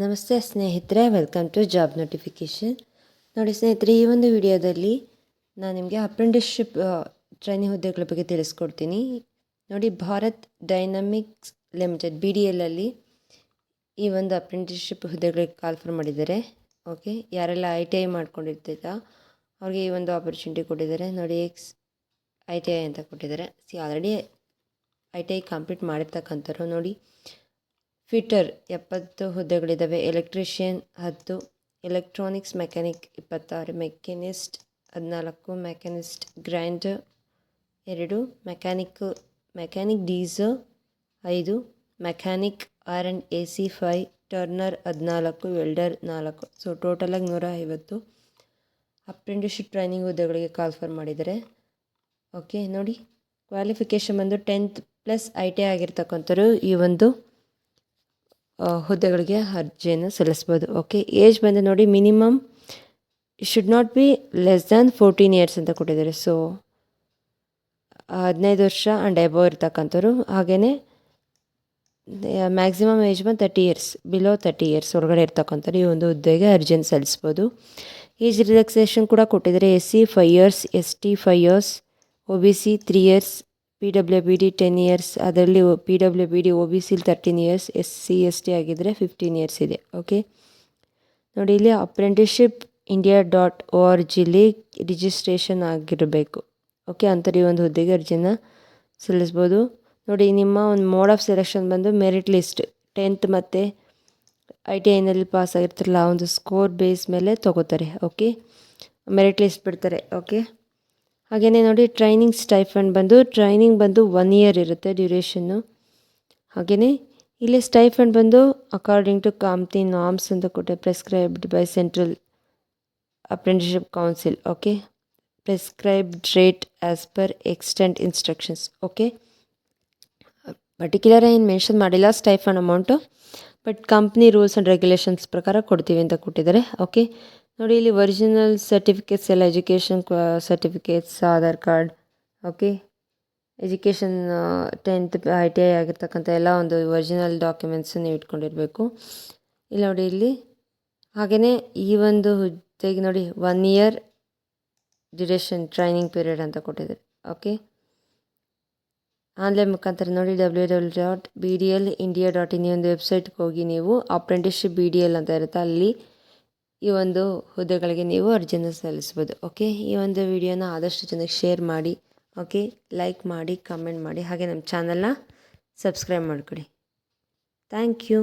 ನಮಸ್ತೆ ಸ್ನೇಹಿತರೆ welcome to job notification ನೋಡಿ ಸ್ನೇಹಿತರೆ, ಈ ಒಂದು ವಿಡಿಯೋದಲ್ಲಿ ನಾನು ನಿಮಗೆ ಅಪ್ರೆಂಟಿಸ್ಶಿಪ್ ಟ್ರೈನಿಂಗ್ ಹುದ್ದೆಗಳ ಬಗ್ಗೆ ತಿಳಿಸ್ಕೊಡ್ತೀನಿ. ನೋಡಿ Bharat dynamics limited B D ಎಲ್ಲಲ್ಲಿ ಈ ಒಂದು ಅಪ್ರೆಂಟಿಸ್ಶಿಪ್ ಹುದ್ದೆಗಳಿಗೆ ಕಾಲ್ಫರ್ ಮಾಡಿದ್ದಾರೆ. ಓಕೆ ಯಾರೆಲ್ಲ ಐ ಟಿ ಐ ಮಾಡ್ಕೊಂಡಿರ್ತೀರ, ಅವ್ರಿಗೆ ಈ ಒಂದು ಆಪರ್ಚುನಿಟಿ ಕೊಟ್ಟಿದ್ದಾರೆ. ನೋಡಿ ಎಕ್ಸ್ ಐ ಟಿ ಐ ಅಂತ ಕೊಟ್ಟಿದ್ದಾರೆ. C already I T I complete ಮಾಡಿರ್ತಕ್ಕಂಥವ್ರು ನೋಡಿ ಫಿಟರ್ ಎಪ್ಪತ್ತು ಹುದ್ದೆಗಳಿದ್ದಾವೆ. ಎಲೆಕ್ಟ್ರಿಷಿಯನ್ ಹತ್ತು, ಎಲೆಕ್ಟ್ರಾನಿಕ್ಸ್ ಮೆಕ್ಯಾನಿಕ್ ಇಪ್ಪತ್ತಾರು, ಮೆಕ್ಯಾನಿಸ್ಟ್ ಹದಿನಾಲ್ಕು, ಮೆಕ್ಯಾನಿಸ್ಟ್ ಗ್ರೈಂಡರ್ ಎರಡು, ಮೆಕ್ಯಾನಿಕ್ ಮೆಕ್ಯಾನಿಕ್ ಡೀಸರ್ ಐದು, mechanic R and A C five turner ಹದಿನಾಲ್ಕು, ವೆಲ್ಡರ್ ನಾಲ್ಕು. ಸೊ ಟೋಟಲಾಗಿ ನೂರ ಐವತ್ತು ಅಪ್ರೆಂಟಿಸ್ಶಿಪ್ ಟ್ರೈನಿಂಗ್ ಹುದ್ದೆಗಳಿಗೆ ಕಾಲ್ಫರ್ ಮಾಡಿದ್ದಾರೆ. ಓಕೆ, ನೋಡಿ. ಕ್ವಾಲಿಫಿಕೇಷನ್ ಬಂದು ಟೆಂತ್ ಪ್ಲಸ್ ಐ ಟಿ ಆಗಿರ್ತಕ್ಕಂಥವ್ರು ಈ ಒಂದು ಹುದ್ದೆಗಳಿಗೆ ಅರ್ಜಿಯನ್ನು ಸಲ್ಲಿಸ್ಬೋದು ಓಕೆ ಏಜ್ ಬಂದು ನೋಡಿ minimum should not be less than fourteen years ಅಂತ ಕೊಟ್ಟಿದ್ದಾರೆ. ಸೊ ಹದಿನೈದು ವರ್ಷ ಆ್ಯಂಡ್ ಎಬೋ ಇರ್ತಕ್ಕಂಥವ್ರು. ಹಾಗೆಯೇ ಮ್ಯಾಕ್ಸಿಮಮ್ ಏಜ್ ಬಂದು thirty years below thirty years ಒಳಗಡೆ ಇರ್ತಕ್ಕಂಥವ್ರು ಈ ಒಂದು ಹುದ್ದೆಗೆ ಅರ್ಜಿಯನ್ನು ಸಲ್ಲಿಸ್ಬೋದು ಏಜ್ ರಿಲ್ಯಾಕ್ಸೇಷನ್ ಕೂಡ ಕೊಟ್ಟಿದ್ದಾರೆ. S C five years S T five years O B C three years P W B D ten years ಅದರಲ್ಲಿ P W B D O B C thirteen years S C S T ಆಗಿದ್ದರೆ fifteen years ಇದೆ okay ನೋಡಿ, ಇಲ್ಲಿ apprenticeship India dot O R G registration ಆಗಿರಬೇಕು okay ಅಂಥದ್ದು ಈ ಒಂದು ಹುದ್ದೆಗೆ ಅರ್ಜಿನ ಸಲ್ಲಿಸ್ಬೋದು. ನೋಡಿ, ನಿಮ್ಮ ಒಂದು ಮೋಡ್ ಆಫ್ ಸೆಲೆಕ್ಷನ್ ಬಂದು ಮೆರಿಟ್ ಲಿಸ್ಟ್ ಟೆಂತ್ ಮತ್ತು ಐ ಟಿ ಐನಲ್ಲಿ ಪಾಸ್ ಆಗಿರ್ತಾರಲ್ಲ, ಆ ಒಂದು ಸ್ಕೋರ್ ಬೇಸ್ ಮೇಲೆ ತೊಗೋತಾರೆ ಓಕೆ ಮೆರಿಟ್ ಲಿಸ್ಟ್ ಬಿಡ್ತಾರೆ ಓಕೆ ಹಾಗೆಯೇ ನೋಡಿ ಟ್ರೈನಿಂಗ್ ಸ್ಟೈಫಂಡ್ ಬಂದು ಟ್ರೈನಿಂಗ್ ಬಂದು ಒನ್ ಇಯರ್ ಇರುತ್ತೆ ಡ್ಯೂರೇಷನ್ನು ಹಾಗೆಯೇ ಇಲ್ಲಿ ಸ್ಟೈಫಂಡ್ ಬಂದು ಅಕಾರ್ಡಿಂಗ್ ಟು ಕಾಮ್ತಿ ನಾಮ್ಸ್ ಅಂತ ಕೊಟ್ಟೆ prescribed by central apprenticeship council okay prescribed rate as per extent instructions okay particular ಏನು ಮೆನ್ಷನ್ ಮಾಡಿಲ್ಲ stipend amount but company rules and regulations ಪ್ರಕಾರ ಕೊಡ್ತೀವಿ ಅಂತ ಕೊಟ್ಟಿದ್ದಾರೆ ಓಕೆ ನೋಡಿ, ಇಲ್ಲಿ ಒರಿಜಿನಲ್ ಸರ್ಟಿಫಿಕೇಟ್ಸ್ ಎಲ್ಲ education certificates Aadhaar card okay education tenth I T I ಆಗಿರ್ತಕ್ಕಂಥ ಎಲ್ಲ ಒಂದು ಒರಿಜಿನಲ್ ಡಾಕ್ಯುಮೆಂಟ್ಸ್ ನೀವು ಇಟ್ಕೊಂಡಿರಬೇಕು. ಇಲ್ಲಿ ನೋಡಿ, ಇಲ್ಲಿ ಹಾಗೆಯೇ ಈ ಒಂದು ಹುದ್ದೆಗೆ ನೋಡಿ one year duration training period ಅಂತ ಕೊಟ್ಟಿದ್ದಾರೆ ಓಕೆ ಆನ್ಲೈನ್ ಮುಖಾಂತರ ನೋಡಿ W W dot B D L India dot in ಈ ಒಂದು ವೆಬ್ಸೈಟ್ಗೆ ಹೋಗಿ ನೀವು ಅಪ್ರೆಂಟಿಸ್ಶಿಪ್ ಬಿ ಡಿ ಎಲ್ ಅಂತ ಇರುತ್ತೆ. ಅಲ್ಲಿ ಈ ಒಂದು ಹುದ್ದೆಗಳಿಗೆ ನೀವು ಅರ್ಜಿಯನ್ನು ಸಲ್ಲಿಸ್ಬೋದು ಓಕೆ ಈ ಒಂದು ವಿಡಿಯೋನ ಆದಷ್ಟು ಜನಕ್ಕೆ ಶೇರ್ ಮಾಡಿ ಓಕೆ ಲೈಕ್ ಮಾಡಿ ಕಮೆಂಟ್ ಮಾಡಿ, ಹಾಗೆ ನಮ್ಮ ಚಾನಲ್ನ ಸಬ್ಸ್ಕ್ರೈಬ್ ಮಾಡಿಕೊಡಿ. Thank you